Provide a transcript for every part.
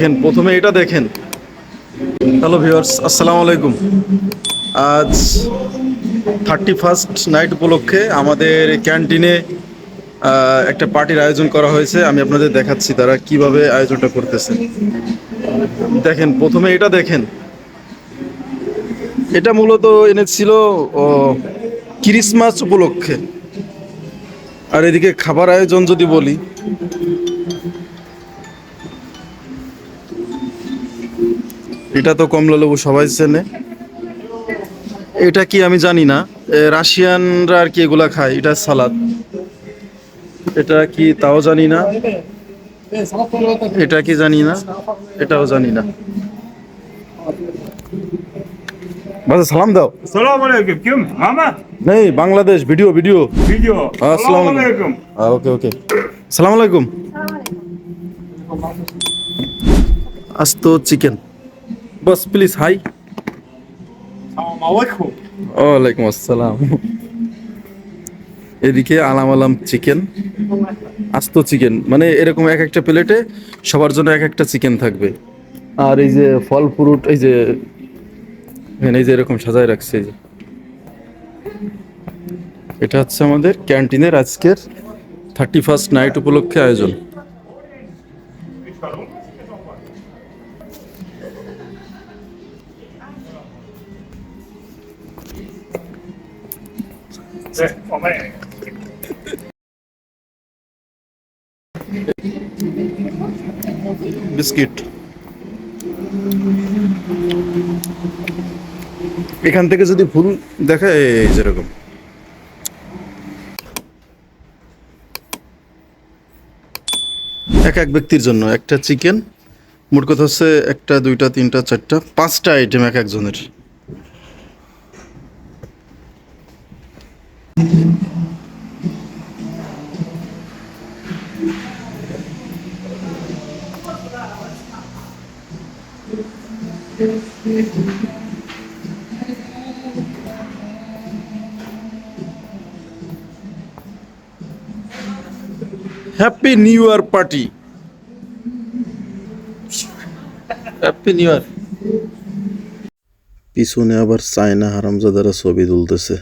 দেখেন, প্রথমে এটা দেখেন। হ্যালো ভিউয়ার্স, আসসালামু আলাইকুম। আজ থার্টি ফার্স্ট নাইট উপলক্ষে আমাদের ক্যান্টিনে একটা পার্টির আয়োজন করা হয়েছে। আমি আপনাদের দেখাচ্ছি তারা কীভাবে আয়োজনটা করতেছে। দেখেন, প্রথমে এটা দেখেন। এটা মূলত এনেছিল ক্রিসমাস উপলক্ষে। আর এদিকে খাবার আয়োজন যদি বলি এটা তো কমলা লেবু সবাই চেনে। এটা কি আমি জানি না। রাশিয়ানরা আর কি এগুলা খায় এটা সালাদ। এটা কি তাও জানি না। এটা কি জানি না এটাও জানি না। বাজা সালাম দাও? নেই বাংলাদেশ ভিডিও ভিডিও. আসসালামু আলাইকুম। ওকে ওকে। সালাম আলাইকুম। আস্ত চিকেন। বস প্লিজ হাই ওয়ালাইকুম আসসালাম। এদিকে আলাম আলাম চিকেন আস্ত চিকেন। মানে এরকম এক একটা প্লেটে সবার জন্য এক একটা চিকেন থাকবে। আর এই যে ফল ফ্রুট এই যে এখানে এই যে এরকম সাজায় রাখছে এই যে। এটা হচ্ছে আমাদের ক্যান্টিনের আজকের থার্টি ফার্স্ট নাইট উপলক্ষে আয়োজন. বিস্কিট। এখান থেকে যদি ফুল দেখা যেরকম এক এক ব্যক্তির জন্য একটা চিকেন মোট কথা হচ্ছে একটা, দুইটা, তিনটা, চারটা, পাঁচটা আইটেম এক একজনের। Happy new year party happy new year পিছনে আবার চায়না হারামজাদারা ছবি তুলতেছে।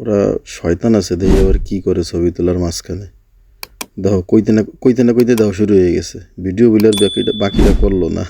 ওরা শয়তান আছে দেখি আবার কি করে ছবি তোলার মাঝখানে। দেখো, কইতে না কইতে না কইতে দেখো শুরু হয়ে গেছে। ভিডিও বিলার বাকিটা বাকিটা করল না।